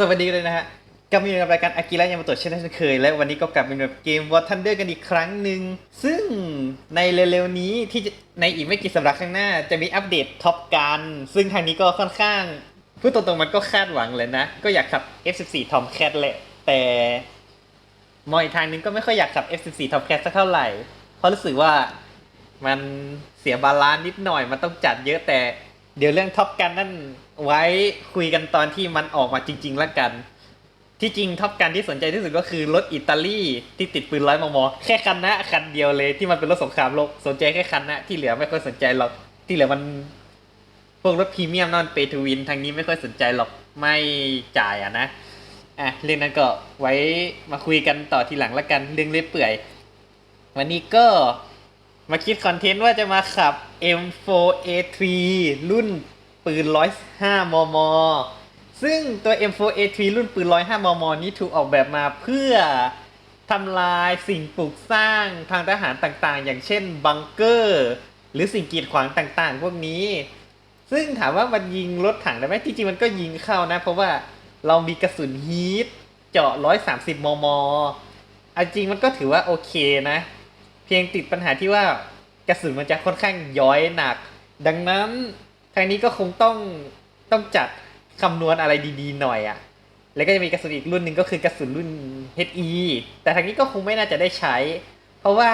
สวัสดีเลยนะฮะกลับมาอยู่ในรายการอากิระยามาโตะเช่นเช่นเคย และวันนี้ก็กลับมาอยู่กับเกม War Thunder กันอีกครั้งหนึ่ง ซึ่งในเร็วๆนี้ที่จะในอีกไม่กี่สัปดาห์ข้างหน้าจะมีอัปเดตท็อปกันซึ่งทางนี้ก็ค่อนข้างพูดตรงๆมันก็คาดหวังเลยนะ ก็อยากขับ F14 Tomcat แหละ แต่มองอีกทางนึงก็ไม่ค่อยอยากขับ F14 Tomcat สักเท่าไหร่ เพราะรู้สึกว่ามันเสียบาลานซ์นิดหน่อยมันต้องจัดเยอะแต่เดี๋ยวเรื่องท็อปกันนั่น ไว้คุยกันตอนที่มันออกมาจริง ๆ แล้วกัน ที่จริงท็อปกันที่สนใจที่สุดก็คือรถอิตาลีที่ติดปืนร้อยมมแค่คันนะคันเดียวเลยที่มันเป็นรถสงครามโลกสนใจแค่คันนะที่เหลือไม่ค่อยสนใจหรอกที่เหลือมันพวกรถพรีเมียมนั่นเปทูวินทางนี้ไม่ค่อยสนใจหรอกไม่จ่ายอะนะอะเรื่องนั้นก็ไว้มาคุยกันต่อทีหลังละกันเรื่องเล่อยเปื่อย วันนี้ก็มาคิดคอนเทนต์ว่าจะมาขับ M4A3 รุ่น ปืน 105 มม ซึ่งตัว M4A3 รุ่นปืน 105 มม นี้ถูกออกแบบมาเพื่อทำลายสิ่งปลูกสร้างทางทหารต่างๆ อย่างเช่นบังเกอร์ หรือสิ่งกีดขวางต่างๆ พวกนี้ ซึ่งถามว่ามันยิงรถถังได้ไหมที่จริงมันก็ยิงเข้านะ เพราะว่าเรามีกระสุนฮีทเจาะ 130 มมอาจริงมันก็ถือว่าโอเคนะ เพียงติดปัญหาที่ว่ากระสุนมันจะค่อนข้างย้อยหนัก ดังนั้น ทางนี้ก็คงต้องต้องจัดคำนวณอะไรดีๆหน่อยอะ่ะ แล้วก็จะมีกระสุนอีกรุ่นหนึ่งก็คือกระสุนรุ่น HE แต่ทางนี้ก็คงไม่น่าจะได้ใช้ เพราะว่า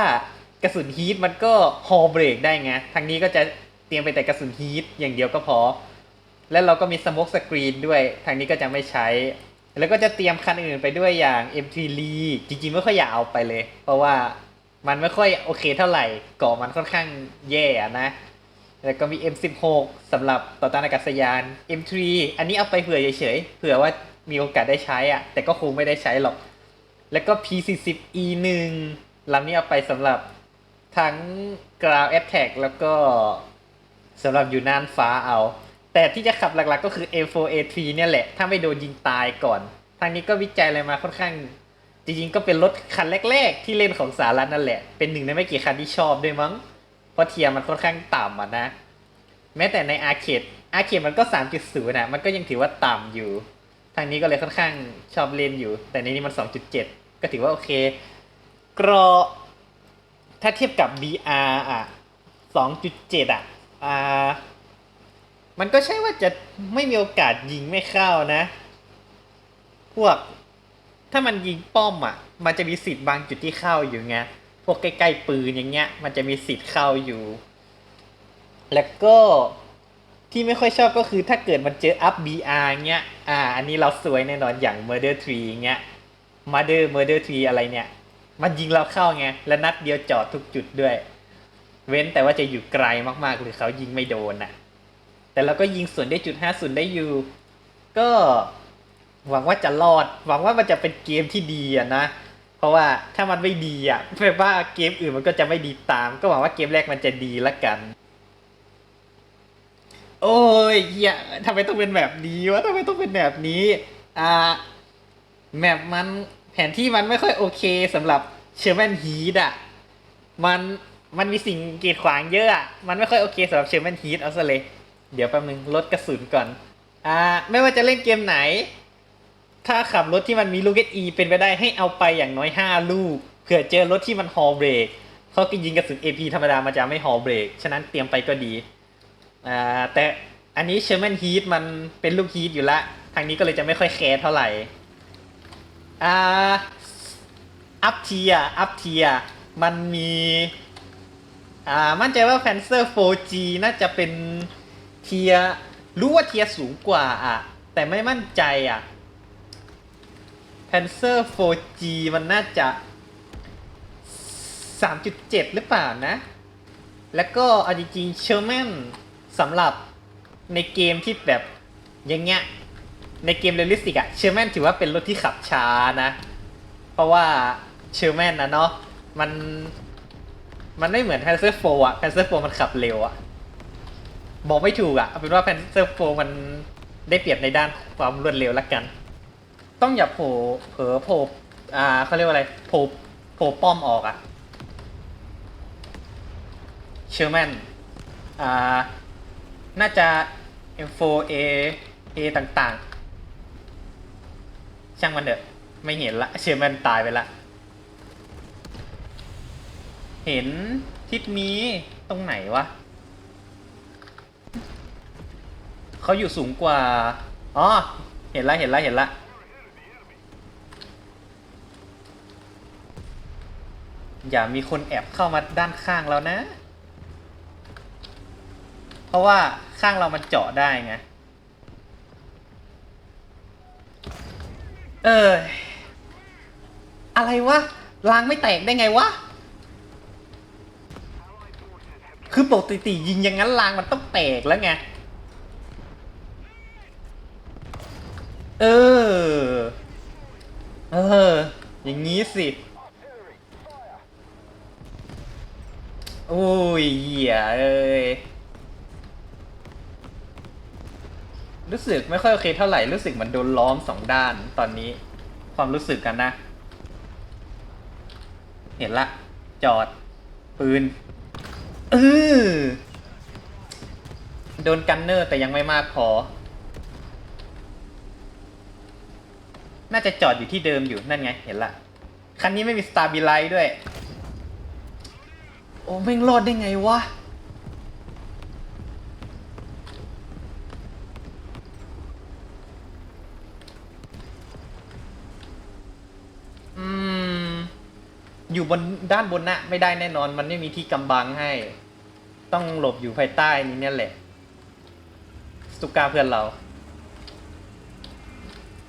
กระสุนฮีทมันก็ฮอเบรกได้ไง ทางนี้ก็จะเตรียมไปแต่กระสุนฮีทอย่างเดียวก็พอ แล้วเราก็มีสโมกสกรีนด้วย ทางนี้ก็จะไม่ใช้ แล้วก็จะเตรียมคันอื่นไปด้วยอย่าง M3 Lee จริงๆไม่ค่อยอยากเอาไปเลย เพราะว่ามันไม่ค่อยโอเคเท่าไหร่กาะมันค่อนข้างแย่นะ แล้วก็มี M16 สำหรับต่อต้านอากาศยาน M3 อันนี้เอาไปเผื่อเฉยๆ เผื่อว่ามีโอกาสได้ใช้อะแต่ก็คงไม่ได้ใช้หรอก แล้วก็ P40E1 ลำนี้เอาไปสำหรับทั้ง ground attack แล้วก็สำหรับอยู่น่านฟ้าเอา แต่ที่จะขับหลักๆก็คือ M4A3 เนี่ยแหละ ถ้าไม่โดนยิงตายก่อน ทางนี้ก็วิจัยอะไรมาค่อนข้าง จริงๆก็เป็นรถคันแรก ๆ ที่เล่นของสารัฐนั่นแหละ เป็นหนึ่งในไม่กี่คันที่ชอบด้วยมั้ง เพราะเทียมันค่อนข้างต่ำอะนะ แม้แต่ในอาร์เคดอาร์เคดมันก็ 3.0นะมันก็ยังถือว่าต่ำอยู่ ทางนี้ก็เลยค่อนข้างชอบเล่นอยู่ แต่ในนี้มัน 2.7 ก็ถือว่าโอเค กรอ ถ้าเทียบกับ VR อะ 2.7 อะอ่ามันก็ใช่ว่าจะไม่มีโอกาสยิงไม่เข้านะ พวกถ้ามันยิงป้อมอะ มันจะมีสิทธิ์บางจุดที่เข้าอยู่ไง พวกใกล้ๆปืนอย่างเงี้ย มันจะมีสิทธิ์เข้าอยู่ แล้วก็ที่ไม่ค่อยชอบก็คือถ้าเกิดมันเจออัพ BR เงี้ย อ่า อันนี้เราสวยแน่นอนอย่าง Murder Tree เงี้ย Murder Murder Tree อะไรเนี่ย มันยิงเราเข้าไง และนัดเดียวจอดทุกจุดด้วย เว้นแต่ว่าจะอยู่ไกลมากๆ หรือเขายิงไม่โดนน่ะแต่เราก็ยิงส่วนได้จุดห้าศูนได้อยู่ ก็หวังว่าจะรอด หวังว่ามันจะเป็นเกมที่ดีอะนะ ราะว่าถ้ามันไม่ดีอะแปลว่าเกมอื่นมันก็จะไม่ดีตาม ก็หวังว่าเกมแรกมันจะดีละกัน โอ้ยเหี้ยทำไมต้องเป็นแบบนี้วะทำไมต้องเป็นแบบนี้ อ่าแมปมันแผนที่มันไม่ค่อยโอเคสำหรับเชอร์แมนฮีดอะ มันมันมีสิ่งกีดขวางเยอะอะ มันไม่ค่อยโอเคสำหรับเชอร์แมนฮีดเอาซะเลย เดี๋ยวแป๊บนึงลดกระสุนก่อน อ่า ไม่ว่าจะเล่นเกมไหน ถ้าขับรถที่มันมีลูกเออีเป็นไปได้ให้เอาไปอย่างน้อย 5 ลูก เผื่อเจอรถที่มันฮอลเบรกเขาก็ยิงกระสุน AP ธรรมดามันจะไม่ฮอลเบรก ฉะนั้นเตรียมไปก็ดี อ่า แต่อันนี้เชอร์แมนฮีทมันเป็นลูกฮีทอยู่ละ ทางนี้ก็เลยจะไม่ค่อยแคร์เท่าไหร่ อ่า อัพเทีย อัพเทีย มันมี อ่า มั่นใจว่า Panzer 4G น่าจะเป็นเทีย รู้ว่าเทียสูงกว่าอะ แต่ไม่มั่นใจอะ Panzer 4G มันน่าจะ 3.7 หรือเปล่านะ แล้วก็เอาจริงๆเชอร์แมนสำหรับในเกมที่แบบอย่างเงี้ย ในเกมเรลลิสติกอะเชอร์แมนถือว่าเป็นรถที่ขับช้านะ เพราะว่าเชอร์แมนนะเนาะมันมันไม่เหมือน Panzer 4อะ Panzer 4มันขับเร็วอะบอกไม่ถูกอะเอาเป็นว่า Panzer 4มันได้เปรียบในด้านความรวดเร็วละกัน ต้องอย่าโผล่เผลอโผล่อ่าเขาเรียกว่าอะไรโผล่โผล่ป้อมออกอะเชอร์แมนอ่าน่าจะ M4A A ต่างๆ ช่างมันเถอะไม่เห็นละเชื่อมันตายไปละเห็นทิศนี้ตรงไหนวะเขาอยู่สูงกว่า อ๋อ เห็นละ เห็นละ เห็นละ อย่ามีคนแอบเข้ามาด้านข้างเรานะ เพราะว่าข้างเรามันเจาะได้ไง เออ อะไรวะรางไม่แตกได้ไงวะ คือปกติยิงอย่างนั้นรางมันต้องแตกแล้วไง เออ เออ อย่างนี้สิ โอ้ยเหี้ยเอ้ยรู้สึกไม่ค่อยโอเคเท่าไหร่รู้สึกมันโดนล้อมสองด้านตอนนี้ ความรู้สึกกันนะ เห็นละ จอด ปืนเออโดนกันเนอร์แต่ยังไม่มากพอ น่าจะจอดอยู่ที่เดิมอยู่นั่นไง เห็นละ คันนี้ไม่มีสตาร์บิไลท์ด้วย โอ้แม่งรอดได้ไงวะ อืม อยู่บนด้านบนนะไม่ได้แน่นอน มันไม่มีที่กำบังให้ ต้องหลบอยู่ภายใต้นี้เนี่ยแหละ สตุกาเพื่อนเรา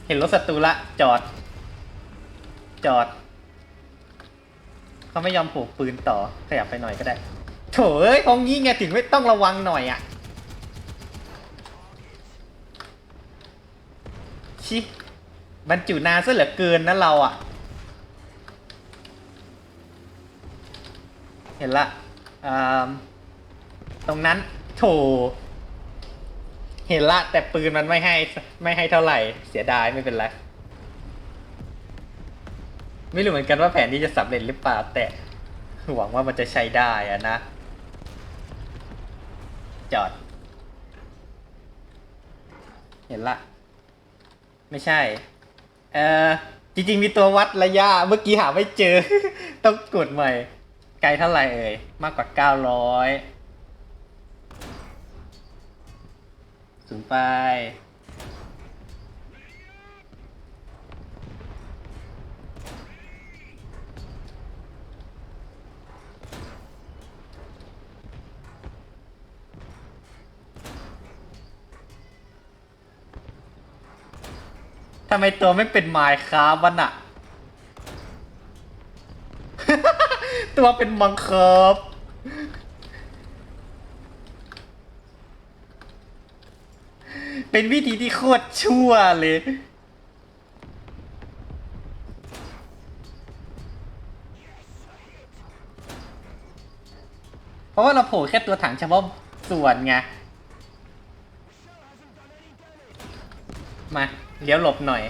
เห็นรถศัตรูละ จอด จอด เขาไม่ยอมผูกปืนต่อขยับไปหน่อยก็ได้ โถเอ้ยของนี้ไงถึงไม่ต้องระวังหน่อยอะชิบรรจุนานซะเหลือเกินนะเราอะ เห็นละตรงนั้นโถเห็นละแต่ปืนมันไม่ให้ไม่ให้เท่าไหร่เสียดายไม่เป็นไร ไม่รู้เหมือนกันว่าแผนนี้จะสำเร็จหรือเปล่าแต่หวังว่ามันจะใช้ได้อะนะ จอด เห็นละ ไม่ใช่ เออจริง ๆ มีตัววัดระยะ เมื่อกี้หาไม่เจอ ต้องกดใหม่ ไกลเท่าไหร่เอ่ย มากกว่าเก้าร้อยสูงไป ทำไมตัวไม่เป็นไมค์ครับวันอะตัวเป็นมังครับเป็นวิธีที่โคตรชั่วเลย เพราะว่าเราโผล่แค่ตัวถังเฉพาะส่วนไง มา เลี้ยวหลบหน่อย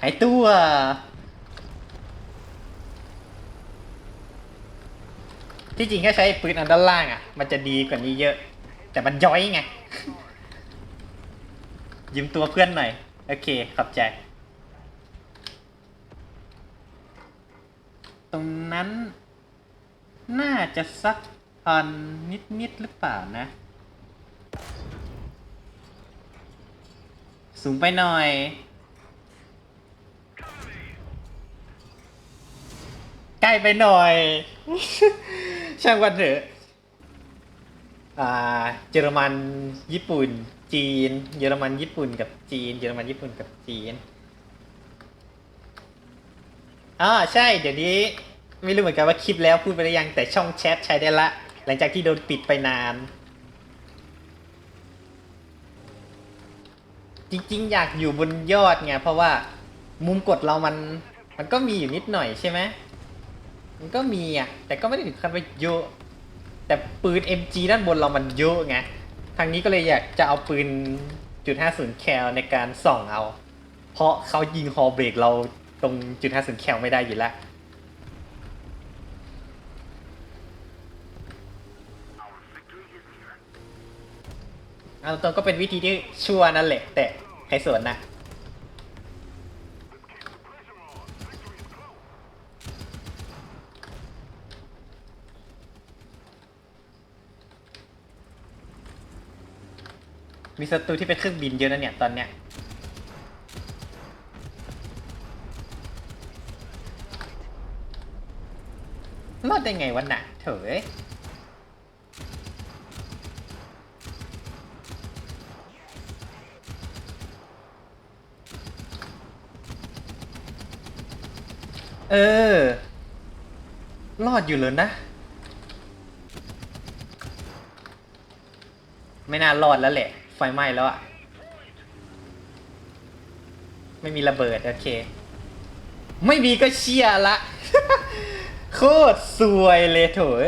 หายตัว ที่จริงแค่ใช้ปืนอันด้านล่างอะ มันจะดีกว่านี้เยอะ แต่มันย้อยไง ยืมตัวเพื่อนหน่อย โอเค ขอบใจ ตรงนั้น น่าจะสักพันนิด ๆ หรือเปล่านะ สูงไปหน่อย ใกล้ไปหน่อย ช่างวันเถอะอ่าเยอรมันญี่ปุ่น จีน เยอรมันญี่ปุ่นกับจีน เยอรมันญี่ปุ่นกับจีนอ่าใช่ เดี๋ยวนี้ ไม่รู้เหมือนกันว่าคลิปแล้วพูดไปหรือยังแต่ช่องแชทใช้ได้ละ หลังจากที่โดนปิดไปนาน จริง ๆ อยากอยู่บนยอดไงเพราะว่ามุมกดเรามันมันก็มีอยู่นิดหน่อยใช่ไหมมันก็มีอะแต่ก็ไม่ได้ถึงขั้นว่เยอะ แต่ปืน MG ด้านบนเรามันเยอะไงทางนี้ก็เลยอยากจะเอาปืนจุด50แคลในการส่องเอา เพราะเขายิงฮอเบรกเราตรงจุด50แคลไม่ได้อยู่แล้ว เอาตรงก็เป็นวิธีที่ชั่วนั่นแหละ แต่ใครสวนนะมีศัตรูที่เป็นเครื่องบินเยอะนะเนี่ยตอนเนี้ยรอดได้ไงวะน่ะเถอะ เออ รอดอยู่เลยนะ ไม่น่ารอดแล้วแหละ ไฟไหม้แล้วอะไม่มีระเบิด โอเค ไม่มีก็เชียร์ละ โคตรสวยเลยโถย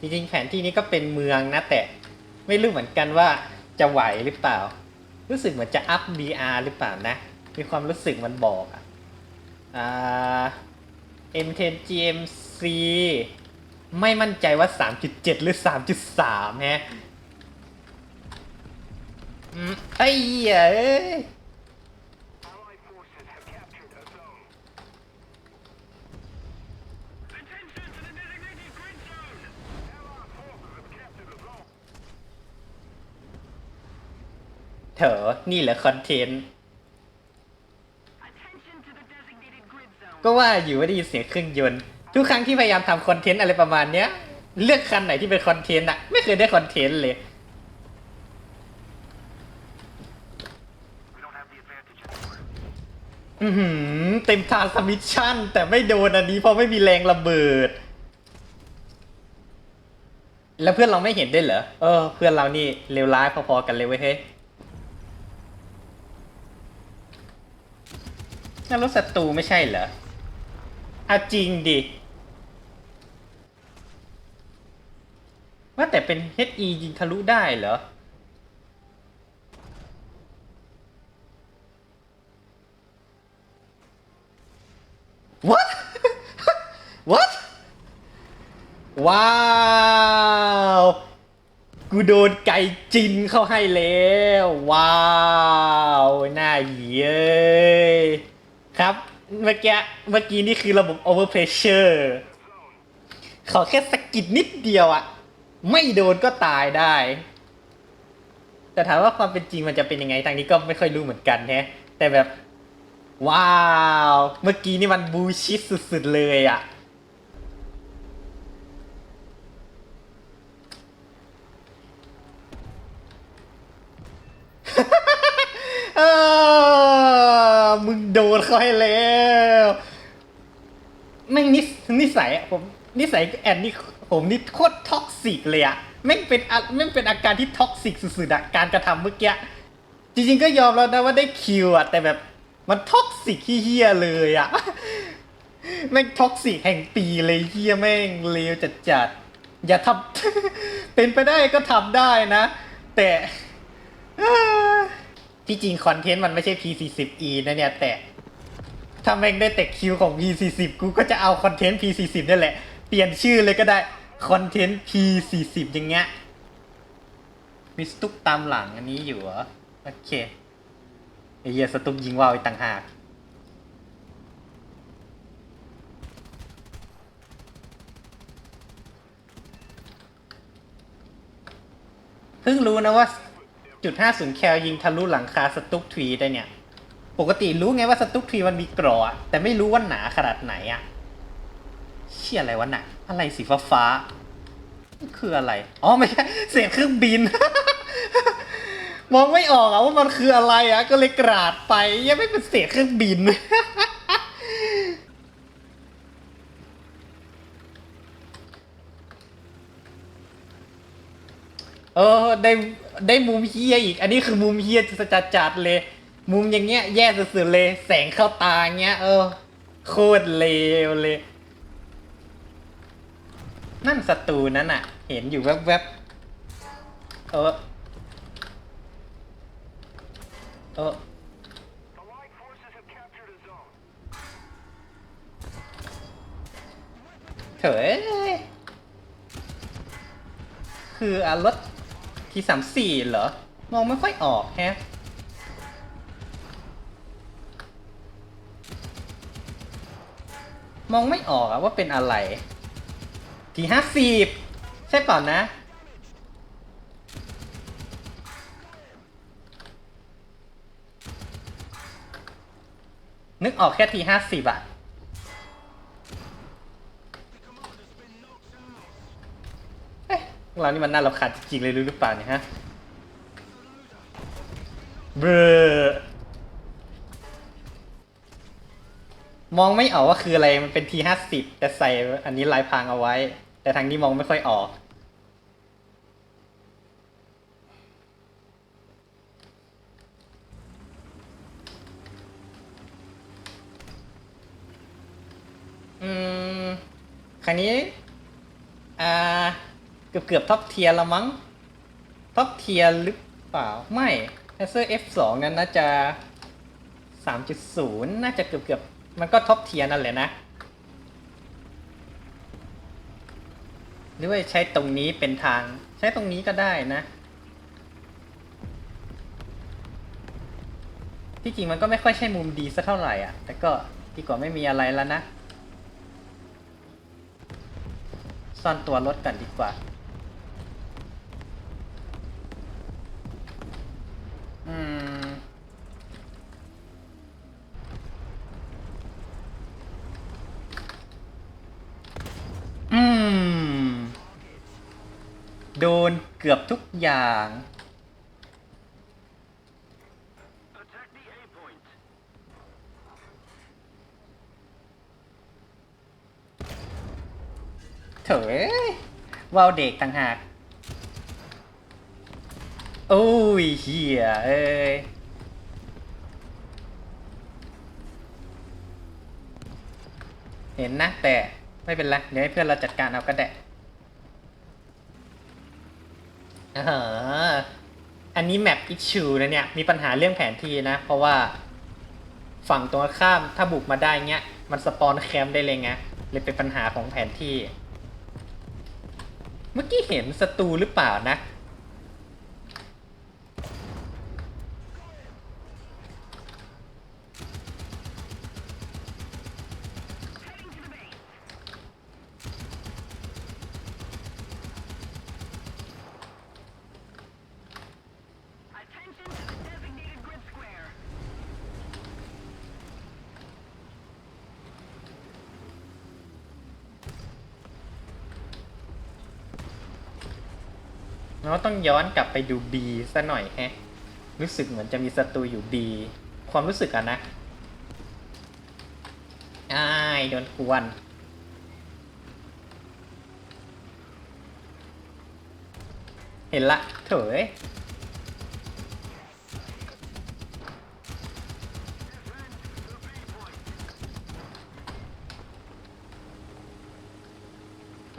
จริงๆแผนที่นี้ก็เป็นเมืองนะแต่ ไม่รู้เหมือนกันว่าจะไหวหรือเปล่า รู้สึกเหมือนจะอัพ BR หรือเปล่านะ มีความรู้สึกมันบอกอะอ็นเทนจีเอ็มซีไม่มั่นใจว่าสามจุดเจ็ดหรือสามจุ3.3ฮะไอ้เหี้ยเถอนี่แหละคอนเทนต์ ก็ว่าอยู่ว่าได้ยินเสียงเครื่องยนต์ ทุกครั้งที่พยายามทำคอนเทนต์อะไรประมาณเนี้ย เลือกคันไหนที่เป็นคอนเทนต์อะไม่เคยได้คอนเทนต์เลย อือหือเต็มทางสมิชชั่น แต่ไม่โดนอันนี้เพราะไม่มีแรงระเบิด แล้วเพื่อนเราไม่เห็นได้เหรอ เออ เพื่อนเรานี่เลวร้ายพอๆกันเลยเว้ยเฮ้ยนั่นรถศัตรูไม่ใช่เหรอ อาจริงดิ ว่าแต่เป็น HE ยิงทะลุได้เหรอ What What ว้าวกูโดนไก่จินเข้าให้แล้ว ว้าว น่าเย้ยครับ เมื่อกี้ เมื่อกี้นี่คือระบบ overpressure ขอแค่สกิดนิดเดียวอะไม่โดนก็ตายได้ แต่ถามว่าความเป็นจริงมันจะเป็นยังไงทางนี้ก็ไม่ค่อยรู้เหมือนกันแฮะ แต่แบบ ว้าว เมื่อกี้นี่มันบูชิดสุดๆเลยอะมึงโดนเขาให้แล้ว แม่งนิสนิสัยอะผมนิสัยแอนนี่ผมนี่โคตรท็อกซิกเลยอะแม่งเป็นอะแม่งเป็นอาการที่ท็อกซิกสุดๆอะการกระทำเมื่อกี้จริงๆก็ยอมแล้วนะว่าได้คิวอะแต่แบบมันท็อกซิกเฮี้ยเลยอะแม่งท็อกซิกแห่งปีเลยเฮี้ยแม่งเลวจัดๆอย่าทำเป็นไปได้ก็ทำได้นะ แต่ที่จริงคอนเทนต์มันไม่ใช่ P40E นะเนี่ยแต่ ถ้าแม่งได้แต่คิวของ P40 กูก็จะเอาคอนเทนต์ P40 นั่แหละ เปลี่ยนชื่อเลยก็ได้คอนเทนต์ P40 อย่างเงี้ยมีสตุกตามหลังอันนี้อยู่เหรอ โอเคไอเหี้ยสตุกยิงว่าวอีกต่างหากเพิ่งรู้นะว่าจุดห้าศูนย์แคลยิงทะลุหลังคาสตุกทรีได้เนี่ย ปกติรู้ไงว่าสตุกทรีมันมีกรอแต่ไม่รู้ว่าหนาขนาดไหนอะเชี่ยอะไรวะหน่ะอะไรสีฟ้าฟ้าคืออะไร อ๋อไม่ใช่เสียงเครื่องบิน มองไม่ออกอะว่ามันคืออะไรอะก็เลยกราดไปยังไม่เป็นเสียงเครื่องบิน เออได้ได้มุมเฮียอีก อันนี้คือมุมเฮียจัดจัดๆเลย มุมอย่างเงี้ยแย่สุดๆเลย แสงเข้าตาเงี้ย เออ โคตรเลวเลย นั่นศัตรูนั่นอะเห็นอยู่แวบๆ เออ เออเถอะเอ้ยคืออารถที่สามสี่เหรอ มองไม่ค่อยออกแฮะ มองไม่ออกอะว่าเป็นอะไร ทีห้าสิบใช่เปล่านะ นึกออกแค่ทีห้าสิบอะเอ๊ะพวกเรานี่มันน่ารำคาญจริงเลยรู้หรือเปล่าเนี่ยฮะ เบอ มองไม่ออกว่าคืออะไรมันเป็นทีห้าสิบแต่ใส่อันนี้ลายพรางเอาไว้ แต่ทางนี้มองไม่ค่อยออก อืมครั้งนี้ อ่า เกือบเกือบท็อปเทียร์ละมั้งท็อปเทียร์หรือเปล่า ไม่ a c e r F2 นั้นน่าจะ 3.0 น่าจะเกือบเกือบ มันก็ท็อปเทียร์นั่นแหละนะ หรือว่าใช้ตรงนี้เป็นทาง ใช้ตรงนี้ก็ได้นะ ที่จริงมันก็ไม่ค่อยใช่มุมดีสักเท่าไหร่อะ แต่ก็ดีกว่าไม่มีอะไรแล้วนะ ซ่อนตัวรถกันดีกว่า อืม โดนเกือบทุกอย่าง เถอะวาวเด็กต่างหาก โอ้ยเฮียเอ้ยเห็นนะแต่ไม่เป็นไร เดี๋ยวให้เพื่อนเราจัดการเอาก็ได้ อ่าอันนี้แมปอิชชูนะเนี่ย มีปัญหาเรื่องแผนที่นะ เพราะว่า ฝั่งตรงข้ามถ้าบุกมาได้เงี้ย มันสปอนแคมป์ได้เลยไงเลยเป็นปัญหาของแผนที่ เมื่อกี้เห็นศัตรูหรือเปล่านะ เราต้องย้อนกลับไปดู B ซะหน่อยแฮะ รู้สึกเหมือนจะมีศัตรูอยู่ B ความรู้สึกอะนะอ้ายโดนกวนเห็นละเถอย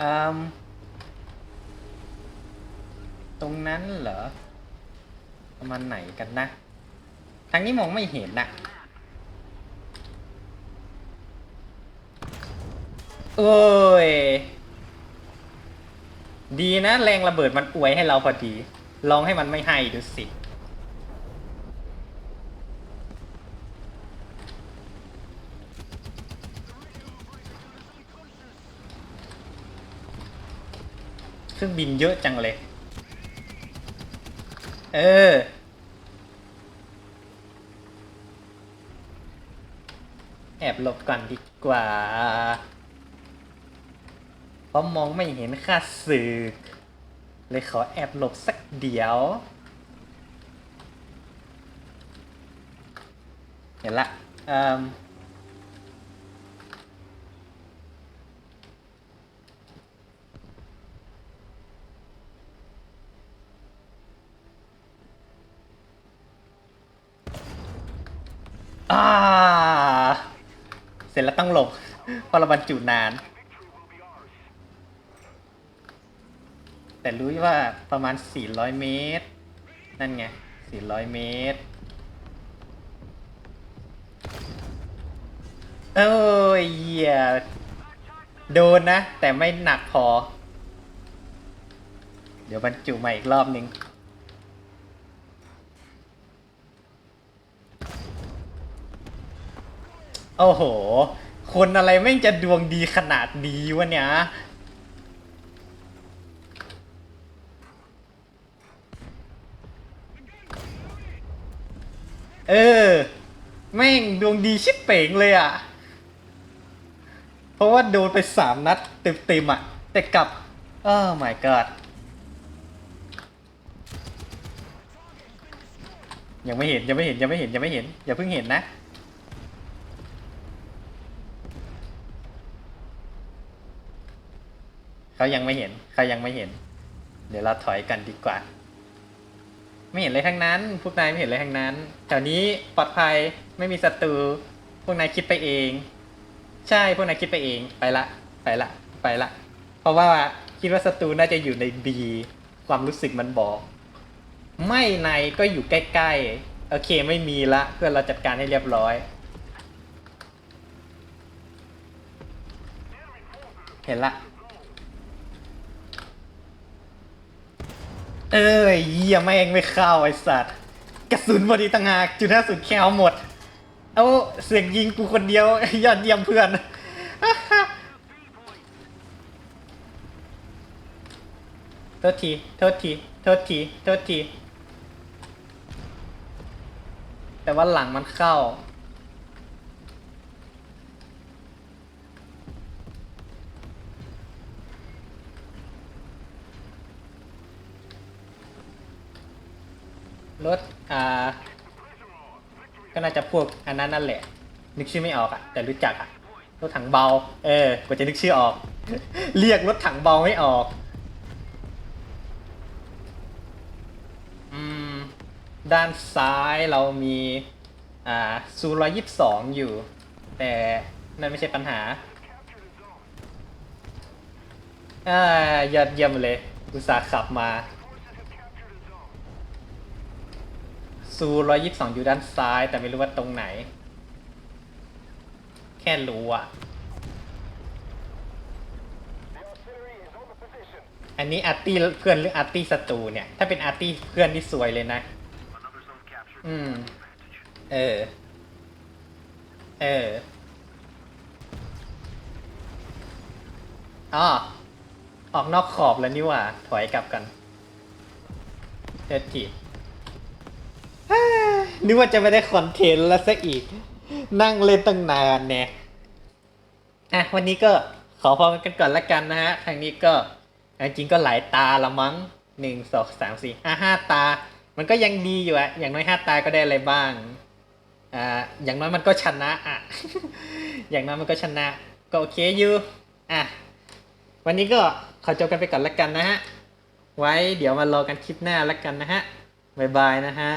อืม ตรงนั้นเหรอ ประมาณไหนกันนะ ทางนี้มองไม่เห็นน่ะเอ้ย ดีนะแรงระเบิดมันอวยให้เราพอดี ลองให้มันไม่ให้ดูสิ เครื่องบินเยอะจังเลย เออ แอบหลบก่อนดีกว่า เพราะมองไม่เห็นค่าศึก เลยขอแอบหลบสักเดียว เห็นละ เอิ่ม อ่า เสร็จแล้วต้องหลบเพราะเราบรรจุนาน แต่รู้ว่าประมาณ 400 เมตร นั่นไง 400 เมตร เอ้ยเหี้ยโดนนะ แต่ไม่หนักพอ เดี๋ยวบรรจุใหมาอีกรอบนึง โอ้โห คนอะไรแม่งจะดวงดีขนาดนี้วะเนี่ย เออ แม่งดวงดีชิบเป๋งเลยอะ เพราะว่าโดนไปสามนัดเต็มๆอะ แต่กลับโอ้ my god ยังไม่เห็นยังไม่เห็นยังไม่เห็นยังไม่เห็น อย่าเพิ่งเห็นนะ เขายังไม่เห็นเขายังไม่เห็น เดี๋ยวเราถอยกันดีกว่า ไม่เห็นเลยทั้งนั้น พวกนายไม่เห็นเลยทั้งนั้น แถวนี้ปลอดภัยไม่มีศัตรู พวกนายคิดไปเอง ใช่พวกนายคิดไปเอง ไปละ ไปละ ไปละ เพราะว่าคิดว่าศัตรูน่าจะอยู่ในบีความรู้สึกมันบอก ไม่ในก็อยู่ใกล้ๆ โอเคไม่มีละเพื่อนเราจัดการให้เรียบร้อยเห็นละ เอ้ยเยี่ยแม่งไม่เข้าไอสัตว์กระสุนบอดีต่างหากจุดห้าสุดแคลหมด เอาเสียงยิงกูคนเดียวยอดเยี่ยมเพื่อนโทษทีโทษทีโทษทีโทษที แต่ว่าหลังมันเข้า รถอ่าก็น่าจะพวกอันนั้นนั่นแหละ นึกชื่อไม่ออกอะแต่รู้จักอะรถถังเบา เออกว่าจะนึกชื่อออก เรียกรถถังเบาไม่ออก อืม ด้านซ้ายเรามี อ่าซูร้อยยี่สิบสองอยู่ แต่นั่นไม่ใช่ปัญหา อ่ายอดเยี่ยมเลย อุตส่าห์ขับมา ซูร้อยยี่สิบสองอยู่ด้านซ้าย แต่ไม่รู้ว่าตรงไหน แค่รู้อะ อันนี้อาร์ตี้เพื่อนหรืออาร์ตี้ศัตรูเนี่ย ถ้าเป็นอาร์ตี้เพื่อนที่สวยเลยนะ อืม เออ เอออ๋อออกนอกขอบแล้วนี่หว่า ถอยกลับกันเทสที นึกว่าจะไม่ได้คอนเทนต์แล้วซะอีก นั่งเล่นตั้งนานเนี่ยอะวันนี้ก็ขอพอกันก่อนละกันนะฮะทางนี้ก็จริงก็หลายตาละมั้งหนึ่งสองสามสี่ห้าห้าตา มันก็ยังดีอยู่อะอย่างน้อยห้าตาก็ได้อะไรบ้างอ่าอย่างน้อยมันก็ชนะอะอย่างน้อยมันก็ชนะ ก็โอเคอยู่อะวันนี้ก็ขอจบกันไปก่อนละกันนะฮะไว้เดี๋ยวมารอกันคลิปหน้าละกันนะฮะบ๊ายบายนะฮะ